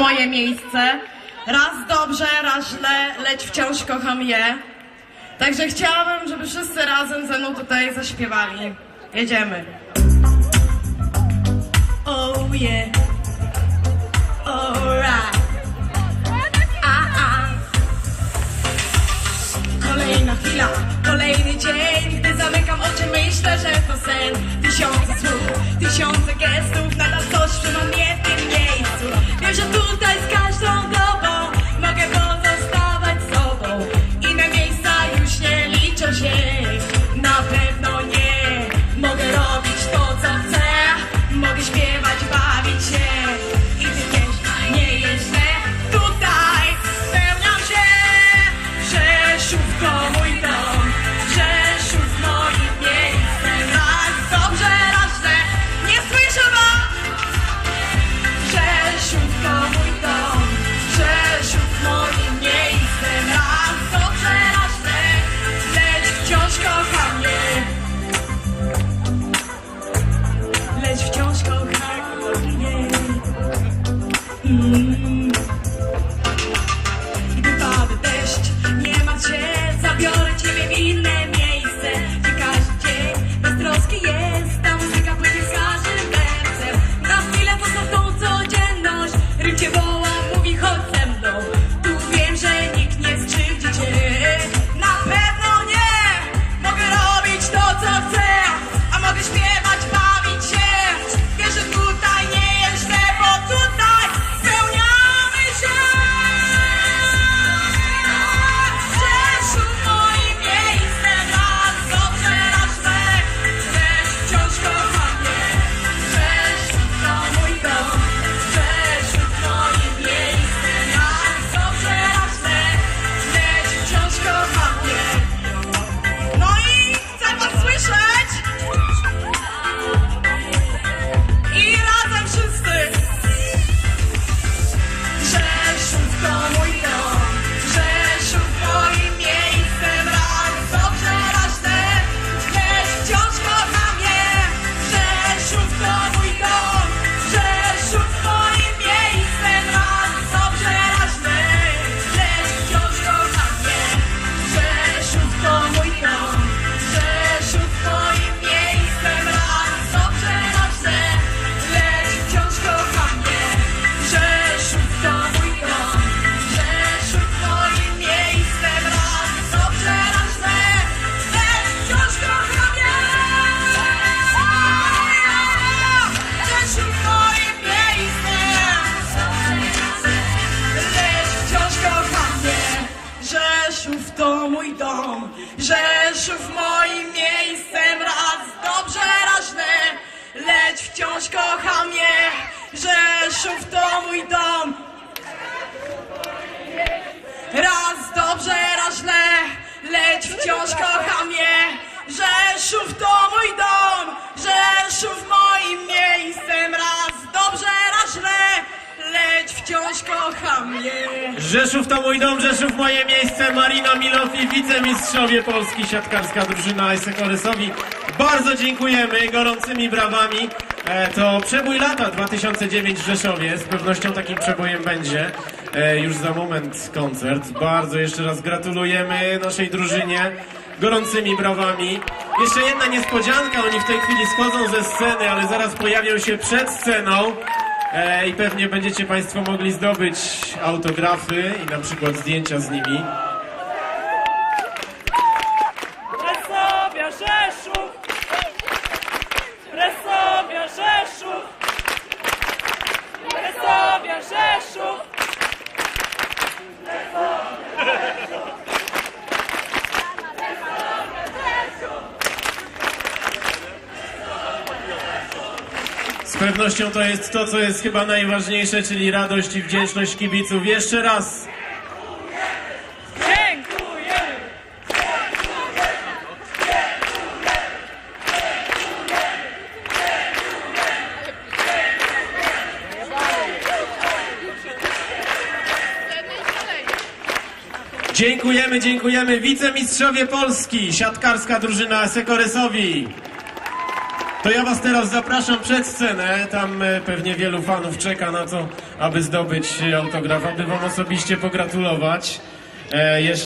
moje miejsce. Raz dobrze, raz źle, lecz wciąż kocham je. Także chciałabym, żeby wszyscy razem ze mną tutaj zaśpiewali. Jedziemy. Oh yeah. Dom, Rzeszów moim miejscem raz dobrze, raz źle, lecz wciąż kocham je. Rzeszów to mój dom, Raz dobrze, raz źle, lecz wciąż kocham je. Rzeszów to mój dom, wciąż kocham je. Rzeszów to mój dom, Rzeszów moje miejsce. Marina Milow i wicemistrzowie Polski, siatkarska drużyna Ajsekorysowi. Bardzo dziękujemy gorącymi brawami. E, to przebój lata 2009 w Rzeszowie. Z pewnością takim przebojem będzie e, już za moment koncert. Bardzo jeszcze raz gratulujemy naszej drużynie gorącymi brawami. Jeszcze jedna niespodzianka, oni w tej chwili schodzą ze sceny, ale zaraz pojawią się przed sceną. E, I pewnie będziecie Państwo mogli zdobyć autografy i na przykład zdjęcia z nimi. Resowia Rzeszów! Resowia Rzeszów! Resowia Rzeszów! Z pewnością to jest to, co jest chyba najważniejsze, czyli radość i wdzięczność kibiców. Jeszcze raz Dziękujemy! dziękujemy, wicemistrzowie Polski, siatkarska drużyna Sekoresowi. To ja was teraz zapraszam przed scenę, tam e, pewnie wielu fanów czeka na to, aby zdobyć autograf, aby wam osobiście pogratulować. E, jeszcze